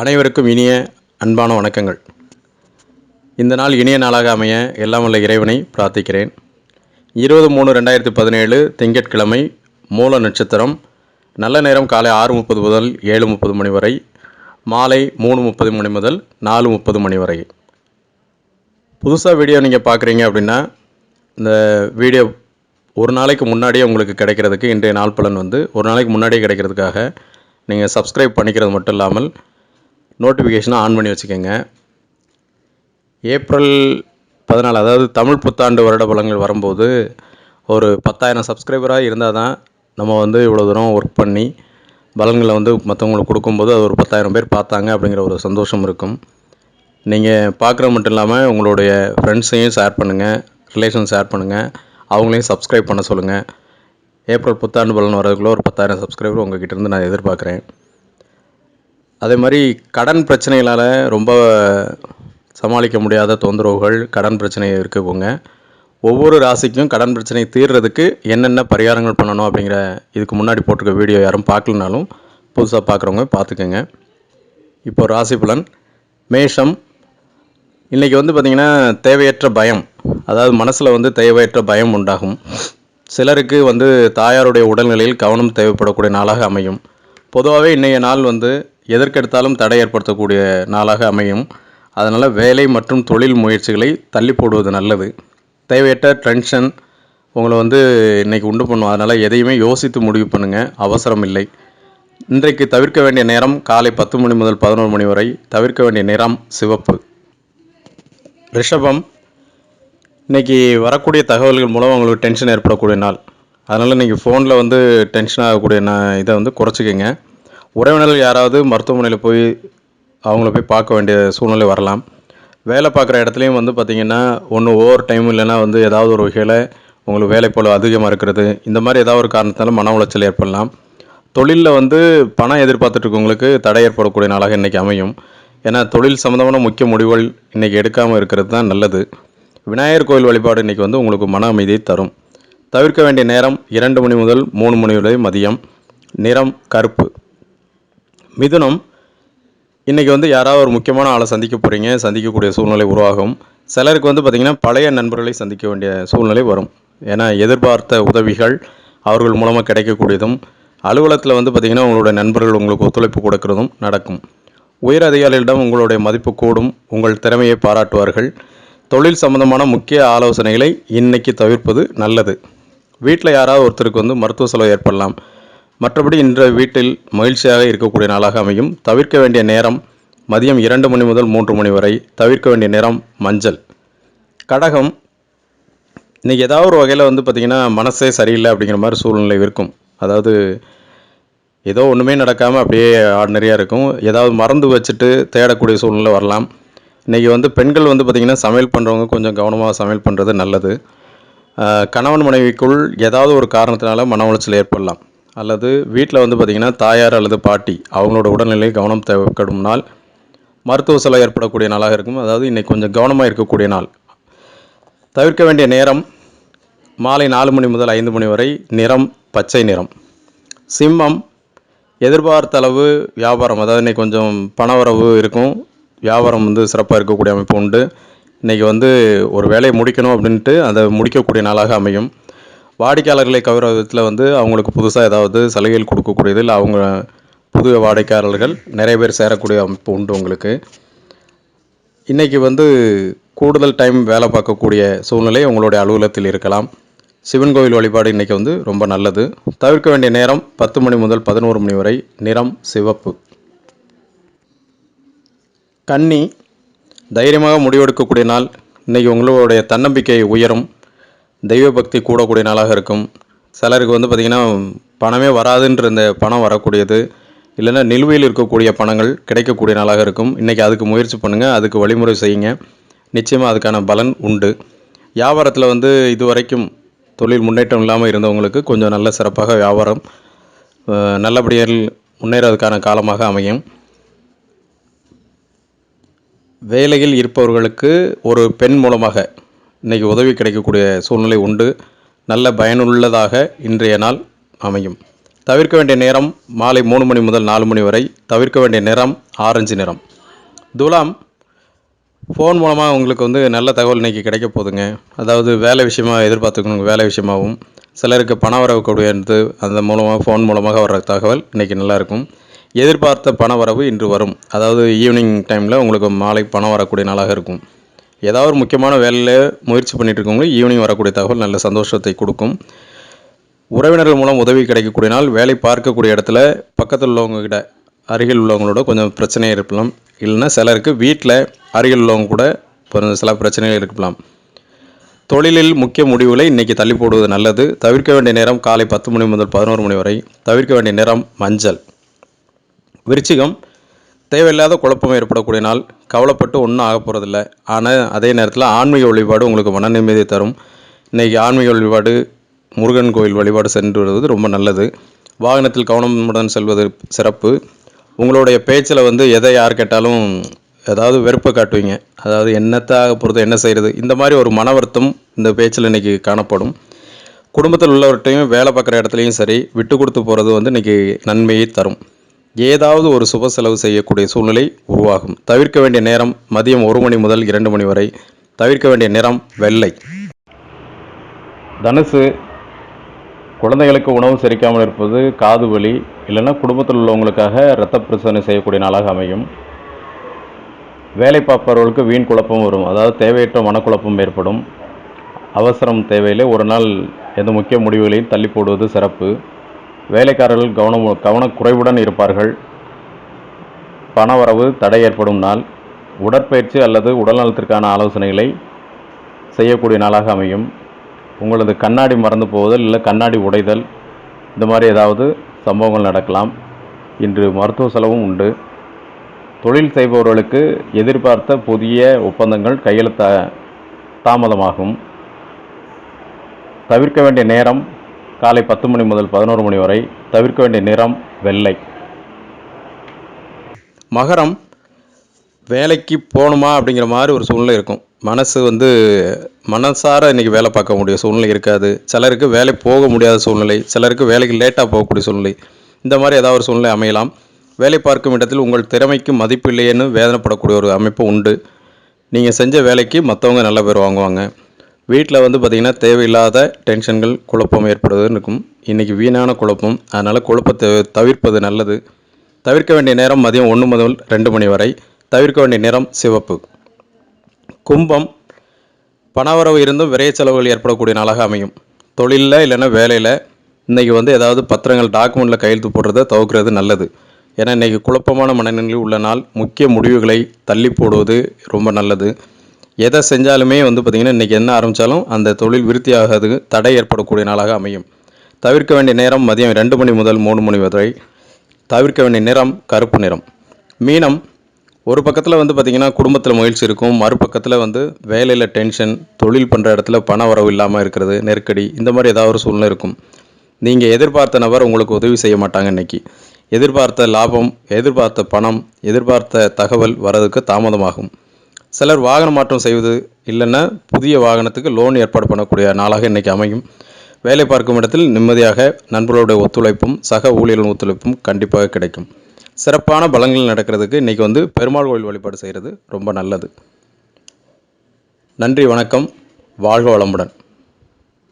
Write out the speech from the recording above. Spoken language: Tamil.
அனைவருக்கும் இனிய அன்பான வணக்கங்கள். இந்த நாள் இனிய நாளாக அமைய எல்லாம் உள்ள இறைவனை பிரார்த்திக்கிறேன். இருபது மூணு ரெண்டாயிரத்தி பதினேழு திங்கட்கிழமை மூல நட்சத்திரம். நல்ல நேரம் காலை ஆறு முப்பது முதல் ஏழு முப்பது மணி வரை. மாலை மூணு முப்பது மணி முதல் நாலு முப்பது மணி வரை. புதுசாக வீடியோ நீங்கள் பார்க்குறீங்க அப்படின்னா இந்த வீடியோ ஒரு நாளைக்கு முன்னாடியே உங்களுக்கு கிடைக்கிறதுக்கு இன்றைய நாள் பலன் வந்து ஒரு நாளைக்கு முன்னாடியே கிடைக்கிறதுக்காக நீங்கள் சப்ஸ்கிரைப் பண்ணிக்கிறது மட்டும் இல்லாமல் நோட்டிஃபிகேஷனை ஆன் பண்ணி வச்சுக்கோங்க. ஏப்ரல் பதினாலு அதாவது தமிழ் புத்தாண்டு வருட பலங்கள் வரும்போது ஒரு பத்தாயிரம் சப்ஸ்கிரைபராக இருந்தால் தான் நம்ம வந்து இவ்வளோ தூரம் ஒர்க் பண்ணி பலன்களை வந்து மற்றவங்களுக்கு கொடுக்கும்போது அது ஒரு பத்தாயிரம் பேர் பார்த்தாங்க அப்படிங்கிற ஒரு சந்தோஷம் இருக்கும். நீங்கள் பார்க்குற மட்டும் இல்லாமல் உங்களுடைய ஃப்ரெண்ட்ஸையும் ஷேர் பண்ணுங்கள் ரிலேஷன் ஷேர் பண்ணுங்கள் அவங்களையும் சப்ஸ்கிரைப் பண்ண சொல்லுங்கள் ஏப்ரல் புத்தாண்டு பலன் வரதுக்குள்ளே ஒரு பத்தாயிரம் சப்ஸ்கிரைபர் உங்ககிட்டருந்து நான் எதிர்பார்க்குறேன். அதே மாதிரி கடன் பிரச்சனைகளால் ரொம்ப சமாளிக்க முடியாத தொந்தரவுகள் கடன் பிரச்சனை இருக்குங்க. ஒவ்வொரு ராசிக்கும் கடன் பிரச்சனை தீர்றதுக்கு என்னென்ன பரிகாரங்கள் பண்ணணும் அப்படிங்கிற இதுக்கு முன்னாடி போட்டிருக்க வீடியோ யாரும் பார்க்கலனாலும் புதுசாக பார்க்குறவங்க பார்த்துக்கோங்க. இப்போ ராசி பலன் மேஷம். இன்றைக்கி வந்து பார்த்திங்கன்னா தேவையற்ற பயம் அதாவது மனசில் வந்து தேவையற்ற பயம் உண்டாகும். சிலருக்கு வந்து தாயாருடைய உடல்நிலையில் கவனம் தேவைப்படக்கூடிய நாளாக அமையும். பொதுவாகவே இன்றைய நாள் வந்து எதற்கெடுத்தாலும் தடை ஏற்படுத்தக்கூடிய நாளாக அமையும். அதனால் வேலை மற்றும் தொழில் முயற்சிகளை தள்ளி போடுவது நல்லது. தேவையற்ற டென்ஷன் உங்களை வந்து இன்றைக்கி உண்டு பண்ணும். அதனால் எதையுமே யோசித்து முடிவு பண்ணுங்கள் அவசரம் இல்லை. இன்றைக்கு தவிர்க்க வேண்டிய நேரம் காலை பத்து மணி முதல் பதினோரு மணி வரை தவிர்க்க வேண்டிய நிறம் சிவப்பு. ரிஷபம் இன்றைக்கி வரக்கூடிய தகவல்கள் மூலம் உங்களுக்கு டென்ஷன் ஏற்படக்கூடிய நாள். அதனால் இன்றைக்கி ஃபோனில் வந்து டென்ஷன் ஆகக்கூடிய நான் இதை வந்து குறைச்சிக்கங்க. உறவினர்கள் யாராவது மருத்துவமனையில் போய் அவங்கள போய் பார்க்க வேண்டிய சூழ்நிலை வரலாம். வேலை பார்க்குற இடத்துலையும் வந்து பார்த்திங்கன்னா ஒன்று ஓவர் டைம் இல்லைன்னா வந்து ஏதாவது ஒரு வகையில் உங்களுக்கு வேலை போல அதிகமாக இருக்கிறது இந்த மாதிரி ஏதாவது ஒரு காரணத்தினால மன உளைச்சல் ஏற்படலாம். தொழிலில் வந்து பணம் எதிர்பார்த்துட்ருக்கவங்களுக்கு தடை ஏற்படக்கூடிய நாளாக இன்றைக்கி அமையும். ஏன்னா தொழில் சம்மந்தமான முக்கிய முடிவுகள் இன்றைக்கி எடுக்காமல் இருக்கிறது தான் நல்லது. விநாயகர் கோயில் வழிபாடு இன்றைக்கி வந்து உங்களுக்கு மன அமைதியை தரும். தவிர்க்க வேண்டிய நேரம் இரண்டு மணி முதல் மூணு மணி வரை மதியம். நிறம் கருப்பு. மிதுனம் இன்றைக்கி வந்து யாராவது ஒரு முக்கியமான ஆளை சந்திக்க போகிறீங்க சந்திக்கக்கூடிய சூழ்நிலை உருவாகும். சிலருக்கு வந்து பார்த்திங்கன்னா பழைய நண்பர்களை சந்திக்க வேண்டிய சூழ்நிலை வரும். ஏன்னா எதிர்பார்த்த உதவிகள் அவர்கள் மூலமாக கிடைக்கக்கூடியதும் அலுவலகத்தில் வந்து பார்த்திங்கன்னா உங்களுடைய நண்பர்கள் உங்களுக்கு ஒத்துழைப்பு கொடுக்கறதும் நடக்கும். உயர் அதிகாரிகளிடம் உங்களுடைய மதிப்பு கூடும் உங்கள் திறமையை பாராட்டுவார்கள். தொழில் சம்பந்தமான முக்கிய ஆலோசனைகளை இன்றைக்கி தவிர்ப்பது நல்லது. வீட்டில் யாராவது ஒருத்தருக்கு வந்து மருத்துவ செலவு ஏற்படலாம். மற்றபடி இன்று வீட்டில் மகிழ்ச்சியாக இருக்கக்கூடிய நாளாக அமையும். தவிர்க்க வேண்டிய நேரம் மதியம் இரண்டு மணி முதல் மூன்று மணி வரை தவிர்க்க வேண்டிய நேரம் மஞ்சள். கடகம் இன்றைக்கி ஏதாவது ஒரு வகையில் வந்து பார்த்திங்கன்னா மனசே சரியில்லை அப்படிங்கிற மாதிரி சூழ்நிலை இருக்கும். அதாவது ஏதோ ஒன்றுமே நடக்காமல் அப்படியே ஆர்டினரியாக இருக்கும். ஏதாவது மறந்து வச்சுட்டு தேடக்கூடிய சூழ்நிலை வரலாம். இன்றைக்கி வந்து பெண்கள் வந்து பார்த்திங்கன்னா சமையல் பண்ணுறவங்க கொஞ்சம் கவனமாக சமையல் பண்ணுறது நல்லது. கணவன் மனைவிக்குள் ஏதாவது ஒரு காரணத்தினால மன உளைச்சல் ஏற்படலாம். அல்லது வீட்டில் வந்து பார்த்திங்கன்னா தாயார் அல்லது பாட்டி அவங்களோட உடல்நிலை கவனம் தேவைப்படும் நாள். மருத்துவ செலவு ஏற்படக்கூடிய நாளாக இருக்கும். அதாவது இன்றைக்கி கொஞ்சம் கவனமாக இருக்கக்கூடிய நாள். தவிர்க்க வேண்டிய நேரம் மாலை நாலு மணி முதல் ஐந்து மணி வரை நிறம் பச்சை நிறம். சிம்மம் எதிர்பார்த்த அளவு வியாபாரம். அதாவது இன்றைக்கி கொஞ்சம் பணவரவு இருக்கும். வியாபாரம் வந்து சிறப்பாக இருக்கக்கூடிய அமைப்பு உண்டு. இன்றைக்கி வந்து ஒரு வேலையை முடிக்கணும் அப்படின்ட்டு அதை முடிக்கக்கூடிய நாளாக அமையும். வாடிக்கையாளர்களை கவர விதத்தில் வந்து அவங்களுக்கு புதுசாக ஏதாவது சலுகைகள் கொடுக்கக்கூடியது இல்லை அவங்க புது வாடிக்கையாளர்கள் நிறைய பேர் சேரக்கூடிய அமைப்பு உண்டு உங்களுக்கு. இன்றைக்கி வந்து கூடுதல் டைம் வேலை பார்க்கக்கூடிய சூழ்நிலை உங்களுடைய அலுவலகத்தில் இருக்கலாம். சிவன் கோவில் வழிபாடு இன்றைக்கி வந்து ரொம்ப நல்லது. தவிர்க்க வேண்டிய நேரம் பத்து மணி முதல் பதினோரு மணி வரை நிறம் சிவப்பு. கன்னி தைரியமாக முடிவெடுக்கக்கூடிய நாள். இன்றைக்கி உங்களுடைய தன்னம்பிக்கை உயரும். தெய்வ பக்தி கூடக்கூடிய நாளாக இருக்கும். சிலருக்கு வந்து பார்த்திங்கன்னா பணமே வராதுன்ற இந்த பணம் வரக்கூடியது. இல்லைன்னா நிலுவையில் இருக்கக்கூடிய பணங்கள் கிடைக்கக்கூடிய நாளாக இருக்கும். இன்றைக்கி அதுக்கு முயற்சி பண்ணுங்கள் அதுக்கு வழிமுறை செய்யுங்க. நிச்சயமாக அதுக்கான பலன் உண்டு. வியாபாரத்தில் வந்து இதுவரைக்கும் தொழில் முன்னேற்றம் இல்லாமல் இருந்தவங்களுக்கு கொஞ்சம் நல்ல சிறப்பாக வியாபாரம் நல்லபடியாக முன்னேறதுக்கான காலமாக அமையும். வேலையில் இருப்பவர்களுக்கு ஒரு பெண் மூலமாக இன்றைக்கி உதவி கிடைக்கக்கூடிய சூழ்நிலை உண்டு. நல்ல பயனுள்ளதாக இன்றைய நாள் அமையும். தவிர்க்க வேண்டிய நேரம் மாலை மூணு மணி முதல் நாலு மணி வரை தவிர்க்க வேண்டிய நிறம் ஆரஞ்சு நிறம். துலாம் ஃபோன் மூலமாக உங்களுக்கு வந்து நல்ல தகவல் இன்றைக்கி கிடைக்க போகுதுங்க. அதாவது வேலை விஷயமாக எதிர்பார்த்துக்கணுங்க வேலை விஷயமாகவும் சிலருக்கு பண வரக்கூடியது அந்த மூலமாக ஃபோன் மூலமாக வர்ற தகவல் இன்றைக்கி நல்லாயிருக்கும் எதிர்பார்த்த பண வரவு இன்று வரும். அதாவது ஈவினிங் டைமில் உங்களுக்கு மாலை பணம் வரக்கூடிய நாளாக இருக்கும். ஏதாவது ஒரு முக்கியமான வேலையில் முயற்சி பண்ணிட்டு இருக்கவங்களுக்கு ஈவினிங் வரக்கூடிய தகவல் நல்ல சந்தோஷத்தை கொடுக்கும். உறவினர்கள் மூலம் உதவி கிடைக்கக்கூடிய நாள் வேலை பார்க்கக்கூடிய இடத்துல பக்கத்தில் உள்ளவங்க கிட்ட அருகில் உள்ளவங்களோட கொஞ்சம் பிரச்சனை இருக்கலாம். இல்லைன்னா சிலருக்கு வீட்டில் அருகில் உள்ளவங்க கூட கொஞ்சம் சில பிரச்சனைகள் இருக்கலாம். தொழிலில் முக்கிய முடிவுகளை இன்றைக்கி தள்ளி போடுவது நல்லது. தவிர்க்க வேண்டிய நேரம் காலை பத்து மணி முதல் பதினோரு மணி வரை. தவிர்க்க வேண்டிய நேரம் மஞ்சள். விருச்சிகம் தேவையில்லாத குழப்பம் ஏற்படக்கூடிய நாள். கவலைப்பட்டு ஒன்றும் ஆக போகிறதில்ல ஆனால் அதே நேரத்தில் ஆன்மீக வழிபாடு உங்களுக்கு மன நிம்மதியை தரும். இன்றைக்கி ஆன்மீக வழிபாடு முருகன் கோயில் வழிபாடு சென்று வருவது ரொம்ப நல்லது. வாகனத்தில் கவனமுடன் செல்வது சிறப்பு. உங்களுடைய பேச்சில் வந்து எதை யார் கேட்டாலும் ஏதாவது வெறுப்பை காட்டுவீங்க. அதாவது என்னத்தாக பொறுத்து என்ன செய்கிறது இந்த மாதிரி ஒரு மன வருத்தம் இந்த பேச்சில் இன்றைக்கி காணப்படும். குடும்பத்தில் உள்ளவர்கிட்டையும் வேலை பார்க்குற இடத்துலையும் சரி விட்டு கொடுத்து போகிறது வந்து இன்றைக்கி நன்மையை தரும். ஏதாவது ஒரு சுப செலவு செய்யக்கூடிய சூழ்நிலை உருவாகும். தவிர்க்க வேண்டிய நேரம் மதியம் ஒரு மணி முதல் இரண்டு மணி வரை. தவிர்க்க வேண்டிய நிறம் வெள்ளை. தனுசு குழந்தைகளுக்கு உணவு செரிக்காமல் இருப்பது காது வலி இல்லைன்னா குடும்பத்தில் உள்ளவங்களுக்காக இரத்த பிரசனை செய்யக்கூடிய நாளாக அமையும். வேலை பார்ப்பவர்களுக்கு வீண் குழப்பம் வரும். அதாவது தேவையற்ற மனக்குழப்பம் ஏற்படும். அவசரம் தேவையில்லை. ஒரு நாள் எந்த முக்கிய முடிவுகளையும் தள்ளி போடுவது சிறப்பு. வேலைக்காரர்கள் கவனம் கவனக்குறைவுடன் இருப்பார்கள். பணவரவு தடை ஏற்படும் நாள். உடற்பயிற்சி அல்லது உடல்நலத்திற்கான ஆலோசனைகளை செய்யக்கூடிய நாளாக அமையும். உங்களது கண்ணாடி மறந்து போவதல் இல்லை கண்ணாடி உடைதல் இந்த மாதிரி ஏதாவது சம்பவங்கள் நடக்கலாம். இன்று மருத்துவ செலவும் உண்டு. தொழில் செய்பவர்களுக்கு எதிர்பார்த்த புதிய ஒப்பந்தங்கள் கையெழுத்த தாமதமாகும். தவிர்க்க வேண்டிய நேரம் காலை பத்து மணி முதல் பதினோரு மணி வரை தவிர்க்க வேண்டிய நிறம் வெள்ளை. மகரம் வேலைக்கு போகணுமா அப்படிங்கிற மாதிரி ஒரு சூழ்நிலை இருக்கும். மனசு வந்து மனசார இன்றைக்கி வேலை பார்க்க முடிய சூழ்நிலை இருக்காது. சிலருக்கு வேலை போக முடியாத சூழ்நிலை சிலருக்கு வேலைக்கு லேட்டாக போகக்கூடிய சூழ்நிலை இந்த மாதிரி ஏதாவது ஒரு சூழ்நிலை அமையலாம். வேலை பார்க்கும் இடத்தில் உங்கள் திறமைக்கு மதிப்பு இல்லையேன்னு வேதனைப்படக்கூடிய ஒரு அமைப்பு உண்டு. நீங்கள் செஞ்ச வேலைக்கு மற்றவங்க நல்ல பேர் வாங்குவாங்க. வீட்டில் வந்து பார்த்திங்கன்னா தேவையில்லாத டென்ஷன்கள் குழப்பம் ஏற்படுதுன்னு இருக்கும் இன்றைக்கி வீணான குழப்பம். அதனால் குழப்பத்தை தவிர்ப்பது நல்லது. தவிர்க்க வேண்டிய நேரம் மதியம் ஒன்று முதல் ரெண்டு மணி வரை. தவிர்க்க வேண்டிய நிறம் சிவப்பு. கும்பம் பணவரவு இருந்தும் விரைய செலவுகள் ஏற்படக்கூடிய நாளாக அமையும். தொழிலில் இல்லைன்னா வேலையில் இன்றைக்கி வந்து ஏதாவது பத்திரங்கள் டாக்குமெண்ட்டில் கையெழுத்து போடுறத தவிர்க்கிறது நல்லது. ஏன்னா இன்றைக்கி குழப்பமான மனநிலையில் உள்ள நாள் முக்கிய முடிவுகளை தள்ளி போடுவது ரொம்ப நல்லது. எதை செஞ்சாலுமே வந்து பார்த்திங்கன்னா இன்றைக்கி என்ன ஆரம்பித்தாலும் அந்த தொழில் விருத்தியாகிறது தடை ஏற்படக்கூடிய நாளாக அமையும். தவிர்க்க வேண்டிய நேரம் மதியம் ரெண்டு மணி முதல் மூணு மணி வரை. தவிர்க்க வேண்டிய நிறம் கருப்பு நிறம். மீனம் ஒரு பக்கத்தில் வந்து பார்த்திங்கன்னா குடும்பத்தில் மகிழ்ச்சி இருக்கும். மறுபக்கத்தில் வந்து வேலையில் டென்ஷன் தொழில் பண்ணுற இடத்துல பண வரவு இல்லாமல் இருக்கிறது நெருக்கடி இந்த மாதிரி ஏதாவது ஒரு சூழ்நிலை இருக்கும். நீங்கள் எதிர்பார்த்த நபர் உங்களுக்கு உதவி செய்ய மாட்டாங்க இன்றைக்கி எதிர்பார்த்த லாபம் எதிர்பார்த்த பணம் எதிர்பார்த்த தகவல் வரதுக்கு தாமதமாகும். சிலர் வாகன மாற்றம் செய்வது இல்லைன்னா புதிய வாகனத்துக்கு லோன் ஏற்பாடு பண்ணக்கூடிய நாளாக இன்றைக்கி அமையும். வேலை பார்க்கும் இடத்தில் நிம்மதியாக நண்பர்களுடைய ஒத்துழைப்பும் சக ஊழியர்களின் ஒத்துழைப்பும் கண்டிப்பாக கிடைக்கும். சிறப்பான பலங்கள் நடக்கிறதுக்கு இன்றைக்கி வந்து பெருமாள் கோயில் வழிபாடு செய்கிறது ரொம்ப நல்லது. நன்றி வணக்கம். வாழ்க வளமுடன்.